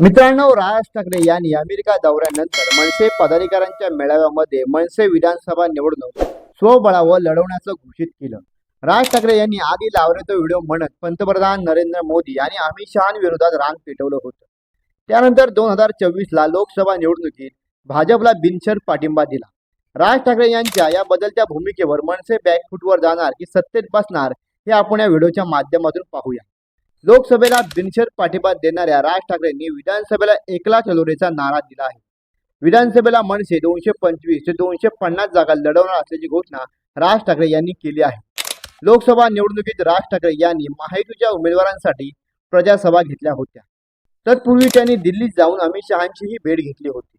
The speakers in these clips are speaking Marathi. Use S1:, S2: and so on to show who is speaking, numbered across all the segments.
S1: मित्रांनो राज ठाकरे यांनी अमेरिका दौऱ्यानंतर मनसे पदाधिकाऱ्यांच्या मेळाव्यामध्ये मनसे विधानसभा निवडणूक स्वबळावर लढवण्याचं घोषित केलं. राज ठाकरे यांनी आधी लावले तो व्हिडिओ म्हणत पंतप्रधान नरेंद्र मोदी आणि अमित शहाविरोधात रांग पेटवलं होतं. त्यानंतर दोन हजार चोवीसला लोकसभा निवडणुकीत भाजपला बिनशर्त पाठिंबा दिला. राज ठाकरे यांच्या या बदलत्या भूमिकेवर मनसे बॅकफूटवर जाणार की सत्तेत बसणार हे आपण या व्हिडिओच्या माध्यमातून पाहूया. लोकसभेला बिनशर पाठिंबा देणाऱ्या राज ठाकरेंनी विधानसभेला एकला चलोरेचा नारा दिला आहे. विधानसभेला मनसे दोनशे पंचवीस ते दोनशे पन्नास जागा लढवणार असल्याची घोषणा राज ठाकरे यांनी केली आहे. लोकसभा निवडणुकीत राज ठाकरे यांनी महायुतीच्या उमेदवारांसाठी प्रजासभा घेतल्या होत्या. तत्पूर्वी त्यांनी दिल्लीत जाऊन अमित शहांचीही भेट घेतली होती.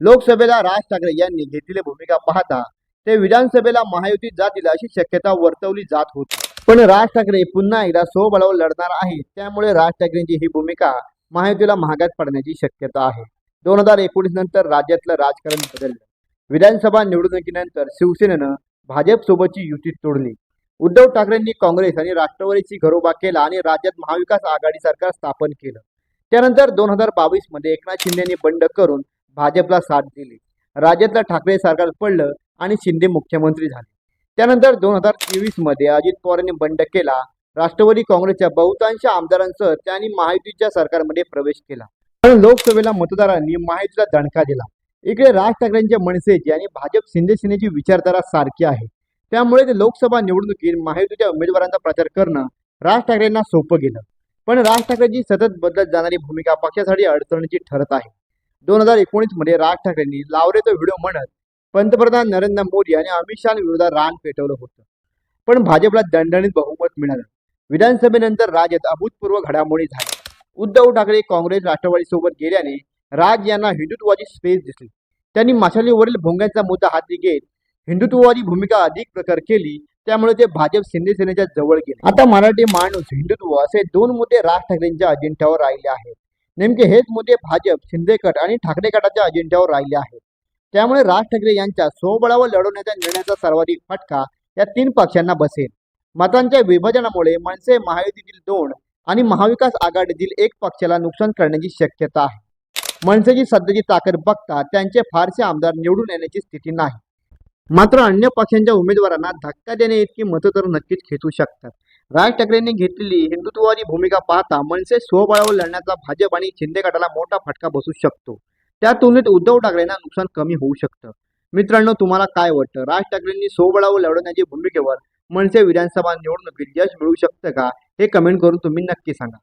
S1: लोकसभेला राज ठाकरे यांनी घेतलेली भूमिका पाहता ते विधानसभेला महायुतीत जातील अशी शक्यता वर्तवली जात होती. पण राज ठाकरे पुन्हा एकदा स्वबळावर लढणार आहेत. त्यामुळे राज ठाकरेंची ही भूमिका महायुतीला महागात पडण्याची शक्यता आहे. दोन हजार एकोणीस नंतर राज्यातलं राजकारण बदललं. विधानसभा निवडणुकीनंतर शिवसेनेनं भाजपसोबतची युती तोडली. उद्धव ठाकरेंनी काँग्रेस आणि राष्ट्रवादीची घरोबा केला आणि राज्यात महाविकास आघाडी सरकार स्थापन केलं. त्यानंतर दोन हजार बावीसमध्ये एकनाथ शिंदेनी बंड करून भाजपला साथ दिली. राज्यातलं ठाकरे सरकार पडलं आणि शिंदे मुख्यमंत्री झाले. त्यानंतर दोन हजार तेवीसमध्ये अजित पवारांनी बंड केला. राष्ट्रवादी काँग्रेसच्या बहुतांश आमदारांसह त्यांनी महायुतीच्या सरकारमध्ये प्रवेश केला. पण लोकसभेला मतदारांनी महायुतीला दणका दिला. इकडे राज ठाकरेंच्या मनसेची आणि भाजप शिंदे सेनेची विचारधारा सारखी आहे. त्यामुळे ते लोकसभा निवडणुकीत महायुतीच्या उमेदवारांचा प्रचार करणं राज ठाकरेंना सोपं गेलं. पण राज ठाकरेंची सतत बदलत जाणारी भूमिका पक्षासाठी अडचणीची ठरत आहे. दोन हजार एकोणीसमध्ये राज ठाकरेंनी लावरे तो व्हिडिओ म्हणत पंतप्रधान नरेंद्र मोदी आणि अमित शहा विरोधात रान पेटवलं होतं. पण भाजपला दणदणीत बहुमत मिळालं. विधानसभेनंतर राज्यात अभूतपूर्व घडामोडी झाल्या. उद्धव ठाकरे काँग्रेस राष्ट्रवादीसोबत गेल्याने राज यांना हिंदुत्वाची स्पेस दिसली. त्यांनी माशालीवरील भोंग्यांचा मुद्दा हाती घेत हिंदुत्ववादी भूमिका अधिक प्रकार केली. त्यामुळे ते भाजप शिंदेसेनेच्या जवळ गेले. आता मराठी माणूस हिंदुत्व असे दोन मुद्दे राज ठाकरेंच्या अजेंड्यावर राहिले आहेत. नेमके हेच मुद्दे भाजप शिंदे गट आणि ठाकरे गटाच्या अजेंड्यावर राहिले आहेत. त्यामुळे राज ठाकरे यांच्या स्वबळावर लढवण्याच्या निर्णयाचा सर्वाधिक फटका या तीन पक्षांना बसेल. मतांच्या विभाजनामुळे मनसे महायुतीतील दोन आणि महाविकास आघाडीतील एक पक्षाला नुकसान करण्याची शक्यता आहे. मनसेची सध्याची ताकद बघता त्यांचे फारसे आमदार निवडून येण्याची स्थिती नाही. मात्र अन्य पक्षांच्या उमेदवारांना धक्का देणे इतकी मतं तर नक्कीच खेचू शकतात. राज ठाकरेंनी घेतलेली हिंदुत्ववादी भूमिका पाहता मनसे स्वबळावर लढण्याचा भाजप आणि शिंदे गटाला मोठा फटका बसू शकतो. त्या तुलनेत उद्धव ठाकरेंना नुकसान कमी होऊ शकतं. मित्रांनो तुम्हाला काय वाटतं? राज ठाकरेंनी सोबळावर लढवण्याच्या भूमिकेवर मनसे विधानसभा निवडणुकीत यश मिळू शकतं का? हे कमेंट करून तुम्ही नक्की सांगा.